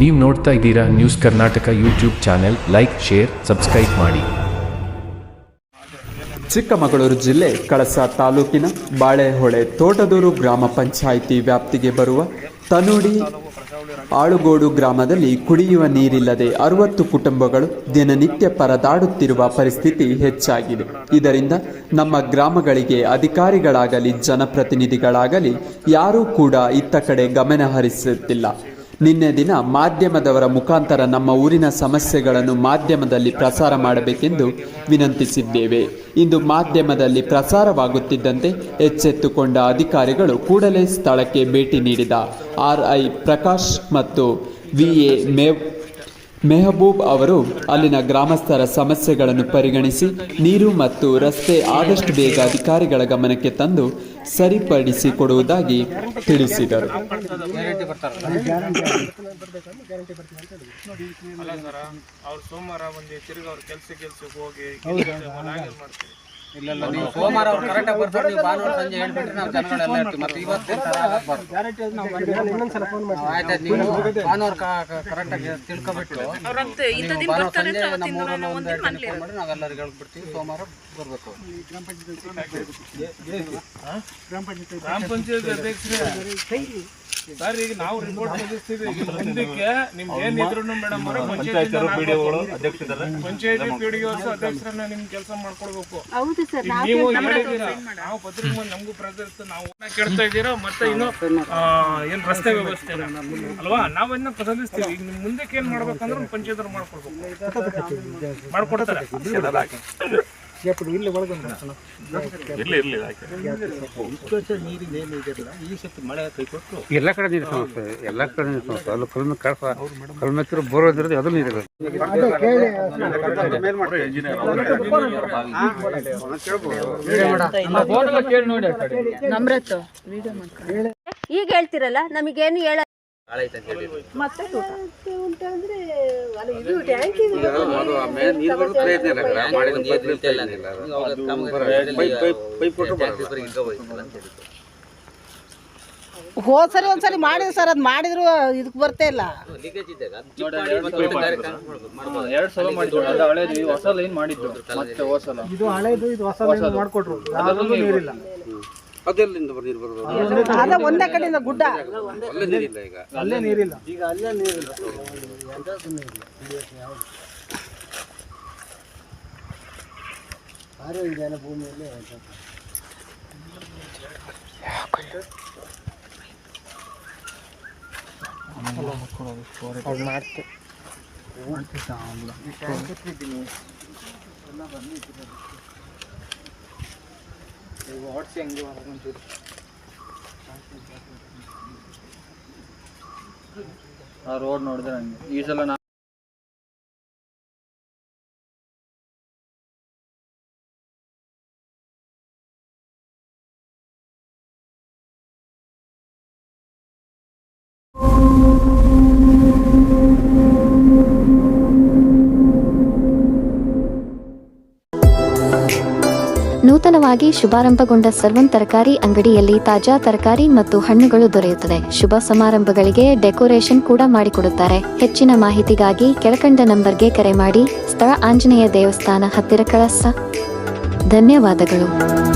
ನೀವು ನೋಡ್ತಾ ಇದ್ದೀರಾ news Karnataka YouTube channel like share subscribe ಮಾಡಿ. ಚಿಕ್ಕಮಗಳೂರು ಜಿಲ್ಲೆ ಕಳಸ ತಾಲೂಕಿನ ಬಾಳೆಹೊಳೆ ತೋಟದೂರು ಗ್ರಾಮ ಪಂಚಾಯಿತಿ ವ್ಯಾಪ್ತಿಗೆ ಬರುವ ತನುಡಿ ಆಳುಗೋಡು ಗ್ರಾಮದಲ್ಲಿ ಕುಡಿಯುವ ನೀರಿಲ್ಲದೆ ಅರವತ್ತು ಕುಟುಂಬಗಳು ದಿನನಿತ್ಯ ಪರದಾಡುತ್ತಿರುವ ಪರಿಸ್ಥಿತಿ ಹೆಚ್ಚಾಗಿದೆ. ಇದರಿಂದ ನಮ್ಮ ಗ್ರಾಮಗಳಿಗೆ ಅಧಿಕಾರಿಗಳಾಗಲಿ ಜನಪ್ರತಿನಿಧಿಗಳಾಗಲಿ ಯಾರೂ ಕೂಡ ಇತ್ತ ಕಡೆ ಗಮನ ಹರಿಸುತ್ತಿಲ್ಲ. ನಿನ್ನೆ ದಿನ ಮಾಧ್ಯಮದವರ ಮುಖಾಂತರ ನಮ್ಮ ಊರಿನ ಸಮಸ್ಯೆಗಳನ್ನು ಮಾಧ್ಯಮದಲ್ಲಿ ಪ್ರಸಾರ ಮಾಡಬೇಕೆಂದು ವಿನಂತಿಸಿದ್ದೇವೆ. ಇಂದು ಮಾಧ್ಯಮದಲ್ಲಿ ಪ್ರಸಾರವಾಗುತ್ತಿದ್ದಂತೆ ಎಚ್ಚೆತ್ತುಕೊಂಡ ಅಧಿಕಾರಿಗಳು ಕೂಡಲೇ ಸ್ಥಳಕ್ಕೆ ಭೇಟಿ ನೀಡಿದ. ಆರ್ಐ ಪ್ರಕಾಶ್ ಮತ್ತು ವಿ ಎ ಮೇವ್, ಮೆಹಬೂಬ್ ಅವರು ಅಲ್ಲಿನ ಗ್ರಾಮಸ್ಥರ ಸಮಸ್ಯೆಗಳನ್ನು ಪರಿಗಣಿಸಿ ನೀರು ಮತ್ತು ರಸ್ತೆ ಆದಷ್ಟು ಬೇಗ ಅಧಿಕಾರಿಗಳ ಗಮನಕ್ಕೆ ತಂದು ಸರಿಪಡಿಸಿಕೊಡುವುದಾಗಿ ತಿಳಿಸಿದರು. ಅಲ್ಲ ಸರ ಅವ್ರು ಸೋಮವಾರ ಒಂದು ತಿರುಗಿ ಅವ್ರ ಕೆಲಸ ಕೆಲ್ಸಕ್ಕೆ ಹೋಗಿ ಇಲ್ಲ ಇಲ್ಲ ನೀವು ಸೋಮವಾರ ಅವ್ರು ಕರೆಕ್ಟಾಗಿ ಬರ್ತಾರೆ ನೀವು ಭಾನುವಾರ ಸಂಜೆ ಹೇಳ್ಬಿಟ್ರೆ ನಾವು ಜನಗಳೆಲ್ಲ ಇರ್ತೀವಿ. ಮತ್ತೆ ಇವತ್ತೇ ತರ ಆಗ್ಬಾರ್ದು. ಆಯ್ತಾಯ್ತು ನೀವು ಭಾನುವಾರ ಕರೆಕ್ಟಾಗಿ ತಿಳ್ಕೊಬಿಟ್ಟು ನೀವು ಭಾನುವಾರ ಸಂಜೆ ನಮ್ಮ ಊರನ್ನ ಒಂದು ಎರಡು ಜನ ಫೋನ್ ಮಾಡಿ ನಾವೆಲ್ಲರಿಗೆ ಹೇಳ್ಬಿಡ್ತೀವಿ ಸೋಮವಾರ ಬರಬೇಕು. ಗ್ರಾಮ ಪಂಚಾಯತ್ ಅಧ್ಯಕ್ಷರೇ ಸರ್ ಈಗ ನಾವು ರಿಪೋರ್ಟ್ ಮುಗಿಸ್ತೀವಿ ಈಗ ಮುಂದಕ್ಕೆ ನಿಮ್ಗೆ ಏನಿದ್ರು ಮೇಡಮ್ ಅವರ ಪಂಚಾಯತ್ ಪಂಚಾಯತಿ ಪಿಡಿಒ ಅಧ್ಯಕ್ಷರನ್ನ ನಿಮ್ ಕೆಲಸ ಹೌದು ಸರ್ ನೀವು ಹೇಳಿದ್ದೀರಾ ನಾವು ಪತ್ರಿಕೆ ಮುಂದೆ ನಮಗೂ ಪ್ರದರ್ಶನ ನಾವು ಕೇಳ್ತಾ ಇದ್ದೀರಾ ಮತ್ತೆ ಇನ್ನು ಆ, ಏನ್ ರಸ್ತೆ ವ್ಯವಸ್ಥೆ ಅಲ್ವಾ? ನಾವನ್ನ ಈಗ ನಿಮ್ ಮುಂದಕ್ಕೆ ಏನ್ ಮಾಡ್ಬೇಕಂದ್ರೆ ಪಂಚಾಯತ್ ಮಾಡ್ಕೊಡ್ಬೇಕು. ಮಾಡ್ಕೊಡ್ತಾರೆ. ಎಲ್ಲ ಕಡೆ ನೀರು ಸಮಸ್ಯೆ. ಎಲ್ಲ ಕಡೆ ನೀರು ಸಮಸ್ಯೆ. ಅಲ್ಲಿ ಕಲ್ಮ ಕಳಸ ಕಲ್ಮೆತ್ತಿರು ಬರೋದಿರೋದು ಅದು ನೀರು ನಮ್ರತ್ತು ಈಗ ಹೇಳ್ತಿರಲ್ಲ ನಮಗೇನು ಹೇಳ ಮತ್ತೆ ಹೋದ್ ಸರಿ ಒಂದ್ಸರಿ ಮಾಡಿದ್ರು ಸರ್ ಅದ್ ಮಾಡಿದ್ರು ಇದಕ್ ಬರ್ತೇ ಇಲ್ಲ. ಎರಡು ಸಲ ಮಾಡಿದ್ರು. ಅದು ಹಳೇದು ಇದು ಹೊಸ ಲೈನ್ ಮತ್ತೆ ಹೊಸಲ ಇದು ಹಳೇದು ಇದು ಹೊಸ ಮಾಡ್ಕೊಟ್ರು? ನೀರಿಲ್ಲ. ಅದೆಲ್ಲಿಂದ ನೀರು ಬರೋದು ಅದ ಒಂದೇ ಕಡೆಯಿಂದ ಗುಡ್ಡ. ಅಲ್ಲೇ ನೀರಿಲ್ಲ ಈಗ. ಅಲ್ಲೇ ನೀರಿಲ್ಲ. ಆ ರೋಡ್ ನೋಡಿದ್ರೆ ಹಂಗೆ. ಈ ಸಲ ನಾ ನೂತನವಾಗಿ ಶುಭಾರಂಭಗೊಂಡ ಸರ್ವನ್ ತರಕಾರಿ ಅಂಗಡಿಯಲ್ಲಿ ತಾಜಾ ತರಕಾರಿ ಮತ್ತು ಹಣ್ಣುಗಳು ದೊರೆಯುತ್ತದೆ. ಶುಭ ಸಮಾರಂಭಗಳಿಗೆ ಡೆಕೋರೇಷನ್ ಕೂಡ ಮಾಡಿಕೊಡುತ್ತಾರೆ. ಹೆಚ್ಚಿನ ಮಾಹಿತಿಗಾಗಿ ಕೆಳಕಂಡ ನಂಬರ್ಗೆ ಕರೆ ಮಾಡಿ. ಸ್ಥಳ ಆಂಜನೇಯ ದೇವಸ್ಥಾನ ಹತ್ತಿರ ಕಳಸ. ಧನ್ಯವಾದಗಳು.